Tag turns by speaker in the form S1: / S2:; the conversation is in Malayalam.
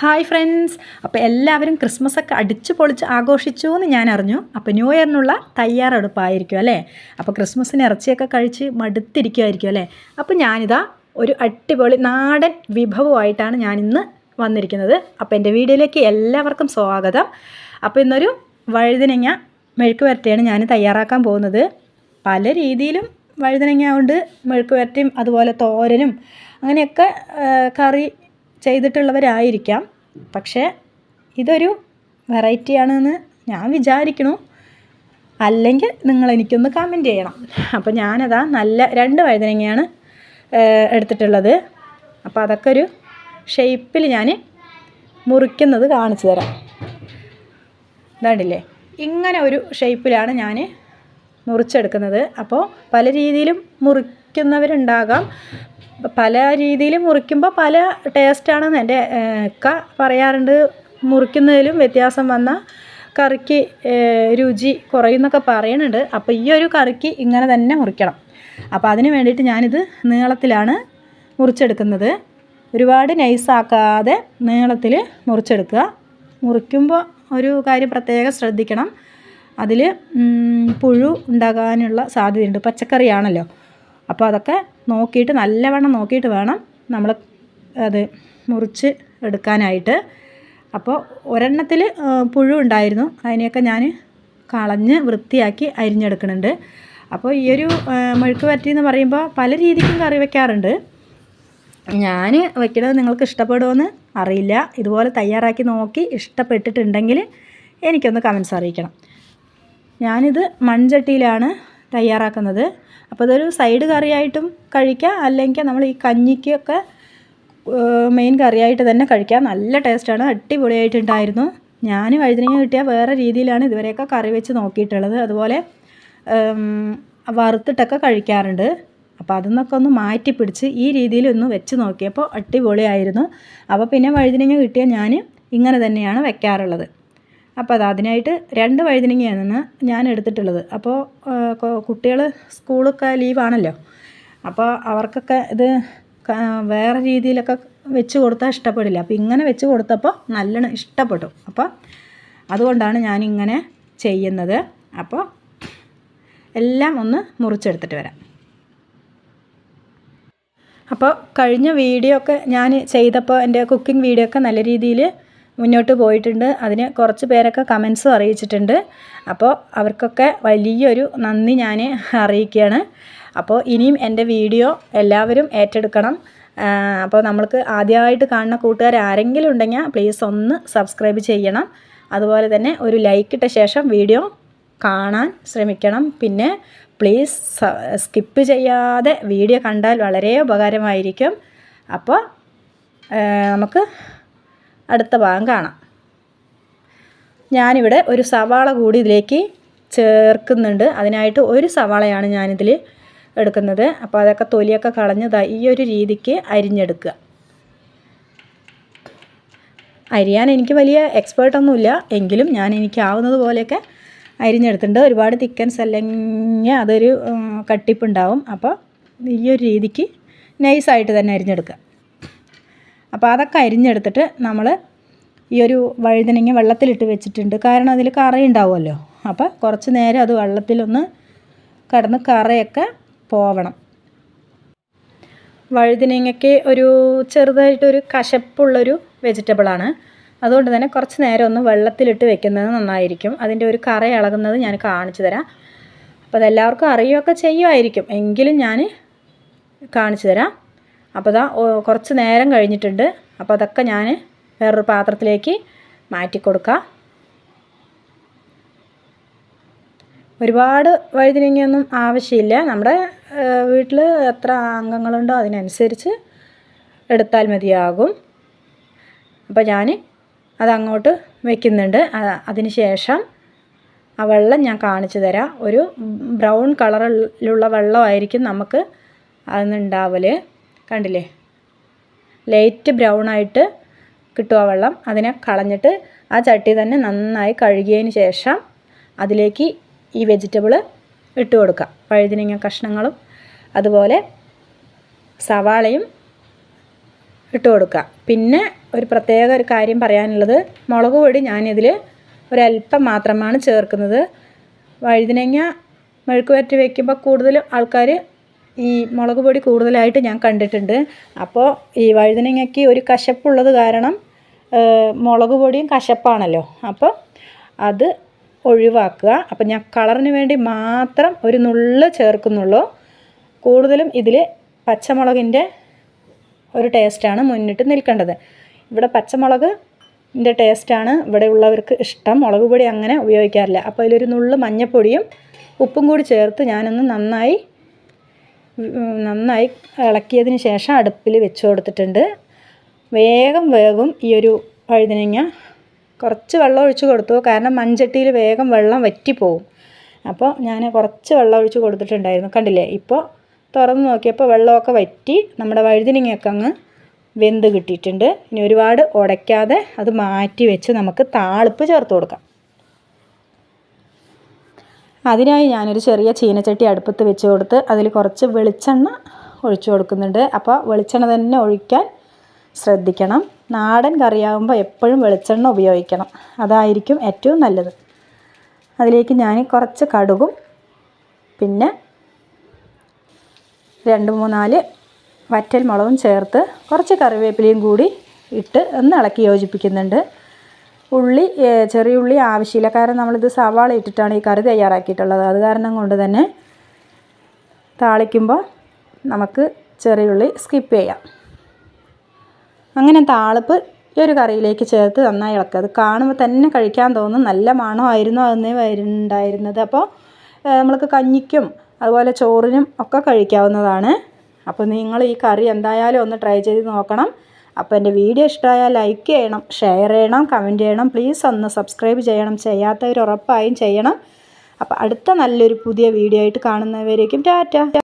S1: Hi friends. അപ്പോൾ എല്ലാവരും ക്രിസ്മസ് ഒക്കെ അടിച്ചു പൊളിച്ച് ആഘോഷിച്ചു എന്ന് ഞാൻ അറിഞ്ഞു. അപ്പോൾ ന്യൂ ഇയറിനുള്ള തയ്യാറെടുപ്പായിരിക്കും അല്ലേ? അപ്പോൾ ക്രിസ്മസിന് ഇറച്ചിയൊക്കെ കഴിച്ച് മടുത്തിരിക്കുമായിരിക്കും അല്ലേ? അപ്പോൾ ഞാനിതാ ഒരു അടിപൊളി നാടൻ വിഭവമായിട്ടാണ് ഞാനിന്ന് വന്നിരിക്കുന്നത്. അപ്പോൾ എന്റെ വീഡിയോയിലേക്ക് എല്ലാവർക്കും സ്വാഗതം. അപ്പോൾ ഇന്നൊരു വഴുതിനങ്ങ മെഴുക്ക് വരട്ടിയാണ് ഞാൻ തയ്യാറാക്കാൻ പോകുന്നത്. പല രീതിയിലും വഴുതനങ്ങ കൊണ്ട് മെഴുക്ക് വരട്ടിയും അതുപോലെ തോരനും അങ്ങനെയൊക്കെ കറി ചെയ്തിട്ടുള്ളവരായിരിക്കാം. പക്ഷേ ഇതൊരു വെറൈറ്റി ആണെന്ന് ഞാൻ വിചാരിക്കണു. അല്ലെങ്കിൽ നിങ്ങൾ എനിക്കൊന്ന് കമന്റ് ചെയ്യണം. അപ്പോൾ ഞാനതാ നല്ല രണ്ട് വഴുതനങ്ങയാണ് എടുത്തിട്ടുള്ളത്. അപ്പോൾ അതൊക്കെ ഒരു ഷേപ്പിൽ ഞാൻ മുറിക്കുന്നത് കാണിച്ചു തരാം. ഇതാണ്ടില്ലേ? ഇങ്ങനെ ഒരു ഷേപ്പിലാണ് ഞാൻ മുറിച്ചെടുക്കുന്നത്. അപ്പോൾ പല രീതിയിലും മുറിക്കുന്നവരുണ്ടാകാം. പല രീതിയിൽ മുറിക്കുമ്പോൾ പല ടേസ്റ്റാണെന്ന് എന്റെ ഒക്കെ പറയാറുണ്ട്. മുറിക്കുന്നതിലും വ്യത്യാസം വന്ന കറിക്ക് രുചി കുറയുന്നൊക്കെ പറയുന്നുണ്ട് അപ്പോൾ ഈ ഒരു കറിക്ക് ഇങ്ങനെ തന്നെ മുറിക്കണം. അപ്പോൾ അതിന് വേണ്ടിയിട്ട് ഞാനിത് നീളത്തിലാണ് മുറിച്ചെടുക്കുന്നത്. ഒരുപാട് നൈസാക്കാതെ നീളത്തിൽ മുറിച്ചെടുക്കുക. മുറിക്കുമ്പോൾ ഒരു കാര്യം പ്രത്യേകം ശ്രദ്ധിക്കണം. അതിൽ പുഴു ഉണ്ടാകാനുള്ള സാധ്യതയുണ്ട്. പച്ചക്കറിയാണല്ലോ. അപ്പോൾ അതൊക്കെ നോക്കിയിട്ട് നല്ലവണ്ണം നോക്കിയിട്ട് വേണം നമ്മൾ അത് മുറിച്ച് എടുക്കാനായിട്ട്. അപ്പോൾ ഒരെണ്ണത്തിൽ പുഴു ഉണ്ടായിരുന്നു. അതിനെയൊക്കെ ഞാൻ കളഞ്ഞ് വൃത്തിയാക്കി അരിഞ്ഞെടുക്കുന്നുണ്ട്. അപ്പോൾ ഈ ഒരു മെഴുക്ക് വരട്ടി എന്ന് പറയുമ്പോൾ പല രീതിക്കും കറി വയ്ക്കാറുണ്ട് ഞാൻ വെക്കുന്നത് നിങ്ങൾക്ക് ഇഷ്ടപ്പെടുമെന്ന് അറിയില്ല. ഇതുപോലെ തയ്യാറാക്കി നോക്കി ഇഷ്ടപ്പെട്ടിട്ടുണ്ടെങ്കിൽ എനിക്കൊന്ന് കമൻസ് അറിയിക്കണം. ഞാനിത് മൺചട്ടിയിലാണ് തയ്യാറാക്കുന്നത്. അപ്പോൾ ഇതൊരു സൈഡ് കറിയായിട്ടും കഴിക്കാം. അല്ലെങ്കിൽ നമ്മൾ ഈ കഞ്ഞിക്കൊക്കെ മെയിൻ കറിയായിട്ട് തന്നെ കഴിക്കാം. നല്ല ടേസ്റ്റാണ് അടിപൊളിയായിട്ടുണ്ടായിരുന്നു. ഞാൻ വഴുതനങ്ങ കിട്ടിയാൽ വേറെ രീതിയിലാണ് ഇതുവരെയൊക്കെ കറി വെച്ച് നോക്കിയിട്ടുള്ളത്. അതുപോലെ വറുത്തിട്ടൊക്കെ കഴിക്കാറുണ്ട്. അപ്പോൾ അതിന്നൊക്കെ ഒന്ന് മാറ്റി പിടിച്ച് ഈ രീതിയിൽ ഒന്ന് വെച്ച് നോക്കിയപ്പോൾ അടിപൊളിയായിരുന്നു. അപ്പോൾ പിന്നെ വഴുതനങ്ങ കിട്ടിയാൽ ഞാൻ ഇങ്ങനെ തന്നെയാണ് വെക്കാറുള്ളത്. അപ്പോൾ അത് അതിനായിട്ട് രണ്ട് വഴുതനങ്ങയാണ് ഞാൻ എടുത്തിട്ടുള്ളത്. അപ്പോൾ കുട്ടികൾ സ്കൂളൊക്കെ ലീവാണല്ലോ അപ്പോൾ അവർക്കൊക്കെ ഇത് വേറെ രീതിയിലൊക്കെ വെച്ച് കൊടുത്താൽ ഇഷ്ടപ്പെടില്ല. അപ്പോൾ ഇങ്ങനെ വെച്ച് കൊടുത്തപ്പോൾ നല്ലോണം ഇഷ്ടപ്പെട്ടു. അപ്പോൾ അതുകൊണ്ടാണ് ഞാനിങ്ങനെ ചെയ്യുന്നത്. അപ്പോൾ എല്ലാം ഒന്ന് മുറിച്ചെടുത്തിട്ട് വരാം. അപ്പോൾ കഴിഞ്ഞ വീഡിയോ ഒക്കെ ഞാൻ ചെയ്തപ്പോൾ എന്റെ കുക്കിംഗ് വീഡിയോ ഒക്കെ നല്ല രീതിയിൽ മുന്നോട്ട് പോയിട്ടുണ്ട്. അതിന് കുറച്ച് പേരൊക്കെ കമൻസും അറിയിച്ചിട്ടുണ്ട്. അപ്പോൾ അവർക്കൊക്കെ വലിയൊരു നന്ദി ഞാൻ അറിയിക്കുകയാണ്. അപ്പോൾ ഇനിയും എന്റെ വീഡിയോ എല്ലാവരും ഏറ്റെടുക്കണം. അപ്പോൾ നമ്മൾക്ക് ആദ്യമായിട്ട് കാണുന്ന കൂട്ടുകാർ ആരെങ്കിലും ഉണ്ടെങ്കിൽ പ്ലീസ് ഒന്ന് സബ്സ്ക്രൈബ് ചെയ്യണം. അതുപോലെ തന്നെ ഒരു ലൈക്ക് ഇട്ട ശേഷം വീഡിയോ കാണാൻ ശ്രമിക്കണം. പിന്നെ പ്ലീസ് സ്കിപ്പ് ചെയ്യാതെ വീഡിയോ കണ്ടാൽ വളരെ ഉപകാരമായിരിക്കും. അപ്പോൾ നമുക്ക് അടുത്ത ഭാഗം കാണാം. ഞാനിവിടെ ഒരു സവാള കൂടി ഇതിലേക്ക് ചേർക്കുന്നുണ്ട്. അതിനായിട്ട് ഒരു സവാളയാണ് ഞാനിതിൽ എടുക്കുന്നത്. അപ്പോൾ അതൊക്കെ തൊലിയൊക്കെ കളഞ്ഞ് ദാ ഈ ഒരു രീതിക്ക് അരിഞ്ഞെടുക്കുക. അരിയാൻ എനിക്ക് വലിയ എക്സ്പേർട്ടൊന്നുമില്ല എങ്കിലും ഞാൻ എനിക്കാവുന്നത് പോലെയൊക്കെ അരിഞ്ഞെടുത്തിട്ടുണ്ട്. ഒരുപാട് തിക്കൻസ് അല്ലെങ്കിൽ അതൊരു കട്ടിപ്പുണ്ടാവും. അപ്പോൾ ഈ ഒരു രീതിക്ക് നൈസായിട്ട് തന്നെ അരിഞ്ഞെടുക്കുക. അപ്പോൾ അതൊക്കെ അരിഞ്ഞെടുത്തിട്ട് നമ്മൾ ഈ ഒരു വഴുതനങ്ങ വെള്ളത്തിലിട്ട് വെച്ചിട്ടുണ്ട്. കാരണം അതിൽ കറ ഉണ്ടാവുമല്ലോ. അപ്പോൾ കുറച്ച് നേരം അത് വെള്ളത്തിലൊന്ന് കടന്ന് കറയൊക്കെ പോവണം. വഴുതനങ്ങയ്ക്ക് ഒരു ചെറുതായിട്ടൊരു കശപ്പുള്ളൊരു വെജിറ്റബിളാണ്. അതുകൊണ്ട് തന്നെ കുറച്ച് നേരം ഒന്ന് വെള്ളത്തിലിട്ട് വെക്കുന്നത് നന്നായിരിക്കും. അതിന്റെ ഒരു കറ ഇളകുന്നത് ഞാൻ കാണിച്ചു തരാം. അപ്പോൾ അതെല്ലാവർക്കും അറിയുകയൊക്കെ ചെയ്യുമായിരിക്കും. എങ്കിലും ഞാൻ കാണിച്ചു തരാം. അപ്പോൾ ഇതാ കുറച്ച് നേരം കഴിഞ്ഞിട്ടുണ്ട്. അപ്പോൾ അതൊക്കെ ഞാൻ വേറൊരു പാത്രത്തിലേക്ക് മാറ്റി കൊടുക്കാം ഒരുപാട് വഴുതിനങ്ങയൊന്നും ആവശ്യമില്ല. നമ്മുടെ വീട്ടിൽ എത്ര അംഗങ്ങളുണ്ടോ അതിനനുസരിച്ച് എടുത്താൽ മതിയാകും. അപ്പോൾ ഞാൻ അതങ്ങോട്ട് വെക്കുന്നുണ്ട്. അതിന് ശേഷം ആ വെള്ളം ഞാൻ കാണിച്ചു തരാം. ഒരു ബ്രൗൺ കളറിലുള്ള വെള്ളമായിരിക്കും നമുക്ക് അതിനുണ്ടാവൽ കണ്ടില്ലേ? ലൈറ്റ് ബ്രൗൺ ആയിട്ട് കിട്ടും ആ വെള്ളം. അതിനെ കളഞ്ഞിട്ട് ആ ചട്ടി തന്നെ നന്നായി കഴുകിയതിന് ശേഷം അതിലേക്ക് ഈ വെജിറ്റബിൾ ഇട്ട് കൊടുക്കുക വഴുതിനങ്ങ കഷ്ണങ്ങളും അതുപോലെ സവാളയും ഇട്ട് കൊടുക്കുക പിന്നെ ഒരു പ്രത്യേക ഒരു കാര്യം പറയാനുള്ളത്. മുളക് പൊടി ഞാനിതിൽ ഒരല്പം മാത്രമാണ് ചേർക്കുന്നത്. വഴുതിനങ്ങ മെഴുക്ക് വരട്ടി വയ്ക്കുമ്പോൾ കൂടുതലും ആൾക്കാർ ഈ മുളക് പൊടി കൂടുതലായിട്ട് ഞാൻ കണ്ടിട്ടുണ്ട്. അപ്പോൾ ഈ വഴുതനങ്ങയ്ക്ക് ഒരു കശപ്പുള്ളത് കാരണം മുളക് പൊടിയും കശപ്പാണല്ലോ. അപ്പോൾ അത് ഒഴിവാക്കുക. അപ്പം ഞാൻ കളറിന് വേണ്ടി മാത്രം ഒരു നുള്ള് ചേർക്കുന്നുള്ളൂ. കൂടുതലും ഇതിൽ പച്ചമുളകിന്റെ ഒരു ടേസ്റ്റാണ് മുന്നിട്ട് നിൽക്കേണ്ടത്. ഇവിടെ പച്ചമുളക് ഇതിന്റെ ടേസ്റ്റാണ്. ഇവിടെ ഉള്ളവർക്ക് ഇഷ്ടം. മുളക് പൊടി അങ്ങനെ ഉപയോഗിക്കാറില്ല. അപ്പോൾ അതിലൊരു നുള്ള് മഞ്ഞൾപ്പൊടിയും ഉപ്പും കൂടി ചേർത്ത് ഞാനൊന്ന് നന്നായി നന്നായി ഇളക്കിയതിന് ശേഷം അടുപ്പിൽ വെച്ച് കൊടുത്തിട്ടുണ്ട്. വേഗം വേഗം ഈ ഒരു വഴുതനങ്ങ. കുറച്ച് വെള്ളം ഒഴിച്ച് കൊടുത്തു. കാരണം മൺചട്ടിയിൽ വേഗം വെള്ളം വറ്റിപ്പോവും. അപ്പോൾ ഞാൻ കുറച്ച് വെള്ളം ഒഴിച്ച് കൊടുത്തിട്ടുണ്ടായിരുന്നു. കണ്ടില്ലേ? ഇപ്പോൾ തുറന്ന് നോക്കിയപ്പോൾ വെള്ളമൊക്കെ വറ്റി നമ്മുടെ വഴുതനങ്ങയൊക്കെ അങ്ങ് വെന്ത് കിട്ടിയിട്ടുണ്ട്. ഇനി ഒരുപാട് ഉടയ്ക്കാതെ അത് മാറ്റി വെച്ച് നമുക്ക് താളിപ്പ് ചേർത്ത് കൊടുക്കാം. അതിനായി ഞാനൊരു ചെറിയ ചീനച്ചട്ടി അടുപ്പത്ത് വെച്ച് കൊടുത്ത് അതിൽ കുറച്ച് വെളിച്ചെണ്ണ ഒഴിച്ചു കൊടുക്കുന്നുണ്ട്. അപ്പോൾ വെളിച്ചെണ്ണ തന്നെ ഒഴിക്കാൻ ശ്രദ്ധിക്കണം. നാടൻ കറിയാകുമ്പോൾ എപ്പോഴും വെളിച്ചെണ്ണ ഉപയോഗിക്കണം. അതായിരിക്കും ഏറ്റവും നല്ലത്. അതിലേക്ക് ഞാൻ കുറച്ച് കടുകും പിന്നെ രണ്ട് മൂന്നാൽ വറ്റൽ മുളകും ചേർത്ത് കുറച്ച് കറിവേപ്പിലയും കൂടി ഇട്ട് ഒന്ന് ഇളക്കി യോജിപ്പിക്കുന്നുണ്ട്. ഉള്ളി ചെറിയ ഉള്ളി ആവശ്യമില്ല. കാരണം നമ്മളിത് സവാള ഇട്ടിട്ടാണ് ഈ കറി തയ്യാറാക്കിയിട്ടുള്ളത്. അത് കാരണം കൊണ്ട് തന്നെ താളിക്കുമ്പോൾ നമുക്ക് ചെറിയ ഉള്ളി സ്കിപ്പ് ചെയ്യാം. അങ്ങനെ താളിപ്പ് ഈ ഒരു കറിയിലേക്ക് ചേർത്ത് നന്നായി ഇളക്കുക. അത് കാണുമ്പോൾ തന്നെ കഴിക്കാൻ തോന്നും നല്ല മണമായിരുന്നു അതെന്നേ വരുന്നുണ്ടായിരുന്നത്. അപ്പോൾ നമ്മൾക്ക് കഞ്ഞിക്കും അതുപോലെ ചോറിനും ഒക്കെ കഴിക്കാവുന്നതാണ്. അപ്പോൾ നിങ്ങൾ ഈ കറി എന്തായാലും ഒന്ന് ട്രൈ ചെയ്ത് നോക്കണം. അപ്പോൾ എന്റെ വീഡിയോ ഇഷ്ടമായാൽ ലൈക്ക് ചെയ്യണം ഷെയർ ചെയ്യണം കമന്റ് ചെയ്യണം. പ്ലീസ് ഒന്ന് സബ്സ്ക്രൈബ് ചെയ്യണം. ചെയ്യാത്തവർ ഉറപ്പായും ചെയ്യണം. അപ്പോൾ അടുത്ത നല്ലൊരു പുതിയ വീഡിയോ ആയിട്ട് കാണുന്നവരേക്കും ടാറ്റ.